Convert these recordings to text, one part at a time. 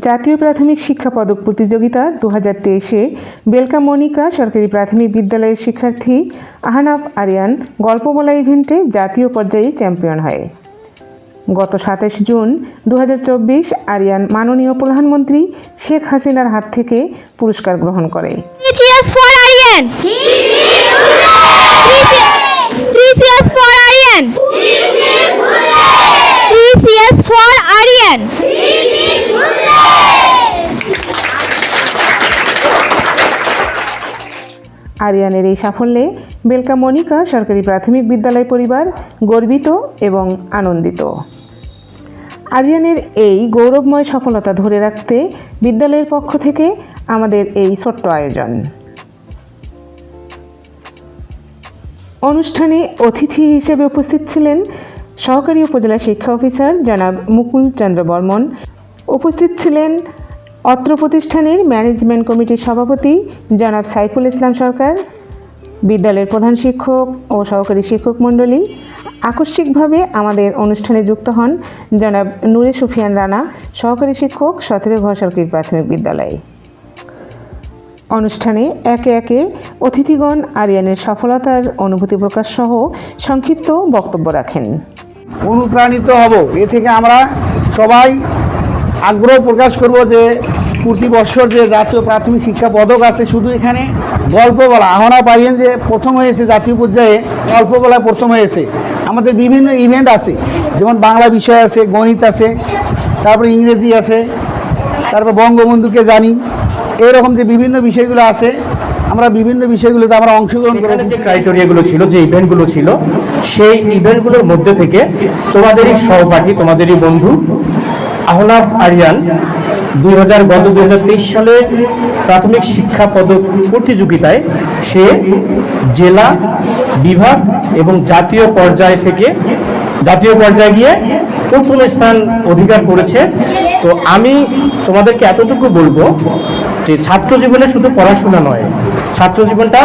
জাতীয় প্রাথমিক শিক্ষা পদক প্রতিযোগিতা দু হাজার তেইশে বেলকা মনিকা সরকারি প্রাথমিক বিদ্যালয়ের শিক্ষার্থী আহনাফ আরিয়ান গল্প বলা ইভেন্টে জাতীয় পর্যায়ে চ্যাম্পিয়ন হয়। গত সাতাশ জুন দু হাজার চব্বিশ আরিয়ান মাননীয় প্রধানমন্ত্রী শেখ হাসিনার হাত থেকে পুরস্কার গ্রহণ করে। আরিয়ানের এই সাফল্যে বেলকা মনিকা সরকারি প্রাথমিক বিদ্যালয় পরিবার গর্বিত এবং আনন্দিত। আরিয়ানের এই গৌরবময় সফলতা ধরে রাখতে বিদ্যালয়ের পক্ষ থেকে আমাদের এই ছোট্ট আয়োজন। অনুষ্ঠানে অতিথি হিসেবে উপস্থিত ছিলেন সহকারী উপজেলা শিক্ষা অফিসার জনাব মুকুল চন্দ্র বর্মন। উপস্থিত ছিলেন অত্র প্রতিষ্ঠানের ম্যানেজমেন্ট কমিটির সভাপতি জনাব সাইফুল ইসলাম সরকার, বিদ্যালয়ের প্রধান শিক্ষক ও সহকারী শিক্ষক মণ্ডলী। আকস্মিকভাবে আমাদের অনুষ্ঠানে যুক্ত হন জনাব নুরে সুফিয়ান রানা, সহকারী শিক্ষক, সতেরো ঘর সরকারি প্রাথমিক বিদ্যালয়। অনুষ্ঠানে একে একে অতিথিগণ আরিয়ানের সফলতার অনুভূতি প্রকাশ সহ সংক্ষিপ্ত বক্তব্য রাখেন। অনুপ্রাণিত হব। এ থেকে আমরা সবাই আগ্রহ প্রকাশ করব যে প্রতি বছর যে জাতীয় প্রাথমিক শিক্ষা পদক আছে, শুধু এখানে গল্প বলা। আহনা পাইয়েন যে প্রথম হয়েছে জাতীয় পর্যায়ে গল্প বলায় প্রথম হয়েছে। আমাদের বিভিন্ন ইভেন্ট আছে, যেমন বাংলা বিষয় আছে, গণিত আছে, তারপরে ইংরেজি আছে, তারপর বঙ্গবন্ধুকে জানি, এরকম যে বিভিন্ন বিষয়গুলো আছে, আমরা বিভিন্ন বিষয়গুলোতে আমরা অংশগ্রহণ করব যে ক্রাইটেরিয়াগুলো ছিল, যে ইভেন্টগুলো ছিল, সেই ইভেন্টগুলোর মধ্যে থেকে তোমাদেরই সহপাঠী, তোমাদেরই বন্ধু আহনাফ আরিয়ান দুই হাজার গত দুই হাজার তেইশ সালের প্রাথমিক শিক্ষা পদক প্রতিযোগিতায় সে জেলা, বিভাগ এবং জাতীয় পর্যায় থেকে জাতীয় পর্যায়ে গিয়ে প্রথম স্থান অধিকার করেছে। তো আমি তোমাদেরকে এতটুকু বলব যে ছাত্র জীবনে শুধু পড়াশোনা নয়, ছাত্র জীবনটা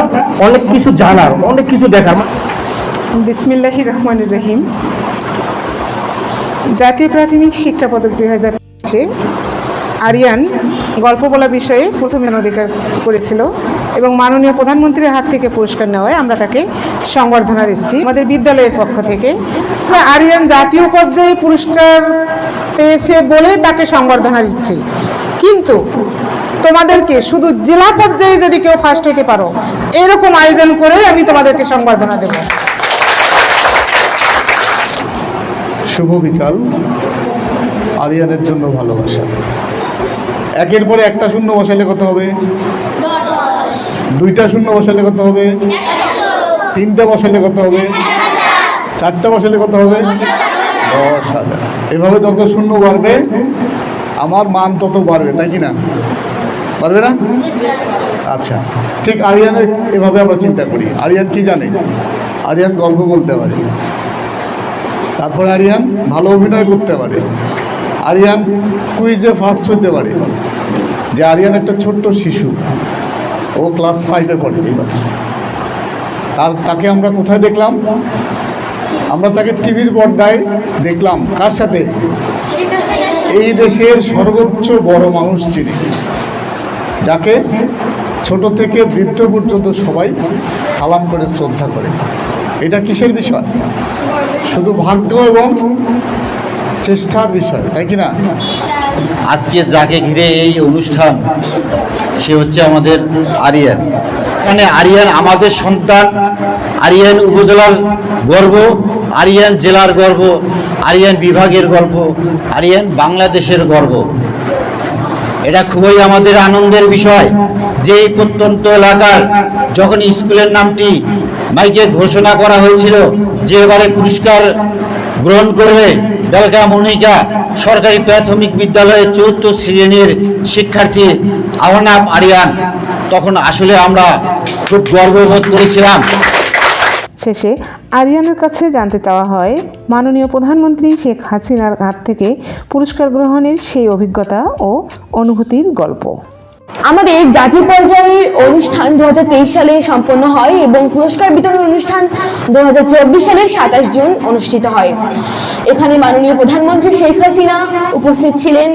অনেক কিছু জানার, অনেক কিছু দেখার। বিসমিল্লাহি রহমান রহিম। জাতীয় প্রাথমিক শিক্ষা পদক দুই হাজার আরিয়ান গল্প বলা বিষয়ে প্রথম অধিকার করেছিল এবং মাননীয় প্রধানমন্ত্রীর হাত থেকে পুরস্কার নেওয়ায় আমরা তাকে সংবর্ধনা দিচ্ছি। আমাদের বিদ্যালয়ের পক্ষ থেকে আরিয়ান জাতীয় পর্যায়ে পুরস্কার পেয়েছে বলে তাকে সংবর্ধনা দিচ্ছি। কিন্তু তোমাদেরকে শুধু জেলা পর্যায়ে যদি কেউ ফার্স্ট হইতে পারো, এরকম আয়োজন করে আমি তোমাদেরকে সংবর্ধনা দেবো। শুভ বিকাল। আরিয়ানের জন্য ভালোবাসা। একের পরে একটা শূন্য বসালে কত হবে? দুইটা শূন্য বসালে কত হবে? তিনটা বসালে কত হবে? চারটা বসালে কত হবে? দশ হাজার। এভাবে যত শূন্য বাড়বে, আমার মান তত বাড়বে, তাই কি না? পারবে না? আচ্ছা ঠিক আরিয়ানের এভাবে আমরা চিন্তা করি। আরিয়ান কি জানে? আরিয়ান গল্প বলতে পারে। তারপরে আরিয়ান ভালো অভিনয় করতে পারে। আরিয়ান কুইজে ফার্স্ট হতে পারে। যে আরিয়ান একটা ছোট্ট শিশু, ও ক্লাস ফাইভে পড়ে এবার তার, তাকে আমরা কোথায় দেখলাম? আমরা তাকে টিভির পর্দায় দেখলাম। কার সাথে? এই দেশের সর্বোচ্চ বড় মানুষ যিনি, যাকে ছোট থেকে বৃদ্ধ পর্যন্ত সবাই সালাম করে, শ্রদ্ধা করে। এটা কিসের বিষয়? শুধু ভাগ্য এবং চেষ্টার বিষয়, তাই কি না? আজকে যাকে ঘিরে এই অনুষ্ঠান, সে হচ্ছে আমাদের আরিয়ান। মানে আরিয়ান আমাদের সন্তান, আরিয়ান উপজেলার গর্ব, আরিয়ান জেলার গর্ব, আরিয়ান বিভাগের গর্ব, আরিয়ান বাংলাদেশের গর্ব। এটা খুবই আমাদের আনন্দের বিষয়। যে প্রত্যন্ত এলাকার যখন স্কুলের নামটি মাইকে ঘোষণা করা হয়েছিল যে এবারে পুরস্কার গ্রহণ করবে বেলকা মনিকা সরকারি প্রাথমিক বিদ্যালয়ের চতুর্থ শ্রেণির শিক্ষার্থী আহনাব আরিয়ান। তখন আসলে আমরা খুব গর্ববোধ করেছিলাম। শেষে আরিয়ানের কাছে জানতে চাওয়া হয়, মাননীয় প্রধানমন্ত্রী শেখ হাসিনার হাত থেকে পুরস্কার গ্রহণের সেই অভিজ্ঞতা ও অনুভূতির গল্প। আমাদের জাতীয় পর্যায়ে অনুষ্ঠান দুই হাজার তেইশ সালে সম্পন্ন হয় এবং পুরস্কার বিতরণ অনুষ্ঠান দু সালে সাতাশ জুন অনুষ্ঠিত হয়। এখানে মাননীয় প্রধানমন্ত্রী শেখ হাসিনা উপস্থিত ছিলেন।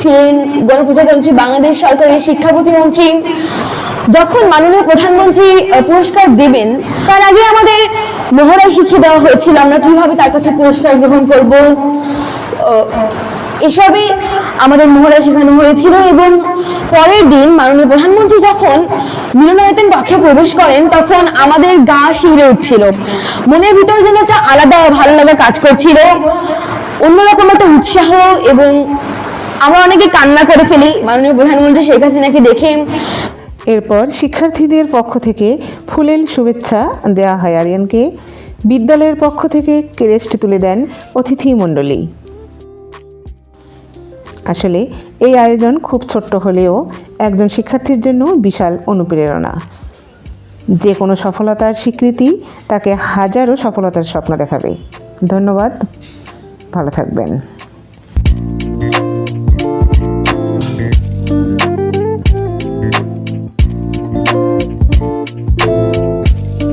ছিলেন গণপ্রজাতন্ত্রী বাংলাদেশ সরকারের শিক্ষা প্রতিমন্ত্রী। যখন মাননীয় প্রধানমন্ত্রী পুরস্কার দেবেন, তার আগে আমাদের মহড়ায় শিখিয়ে দেওয়া হয়েছিল, আমরা কীভাবে তার কাছে পুরস্কার গ্রহণ করব। এসবে আমাদের মহড়া শেখানো হয়েছিল এবং পরের দিন মাননীয় প্রধানমন্ত্রী যখন মিলনায়তন কক্ষে প্রবেশ করেন, তখন আমাদের গা শিউরে উঠছিল। মনের ভিতর যেন একটা আলাদা ভালো লাগা কাজ করছিল, অন্যরকম একটা উৎসাহ এবং আমরা অনেকে কান্না করে ফেলি। মাননীয় প্রধানমন্ত্রী শেখ হাসিনাকে দেখে এরপর শিক্ষার্থীদের পক্ষ থেকে ফুলেল শুভেচ্ছা দেওয়া হয় আরিয়ানকে। বিদ্যালয়ের পক্ষ থেকে ক্রেস্ট তুলে দেন অতিথি মণ্ডলী। আসলে এই আয়োজন খুব ছোট্ট হলেও একজন শিক্ষার্থীর জন্য বিশাল অনুপ্রেরণা। যে কোনো সফলতার স্বীকৃতি তাকে হাজারো সফলতার স্বপ্ন দেখাবে। ধন্যবাদ। ভালো থাকবেন।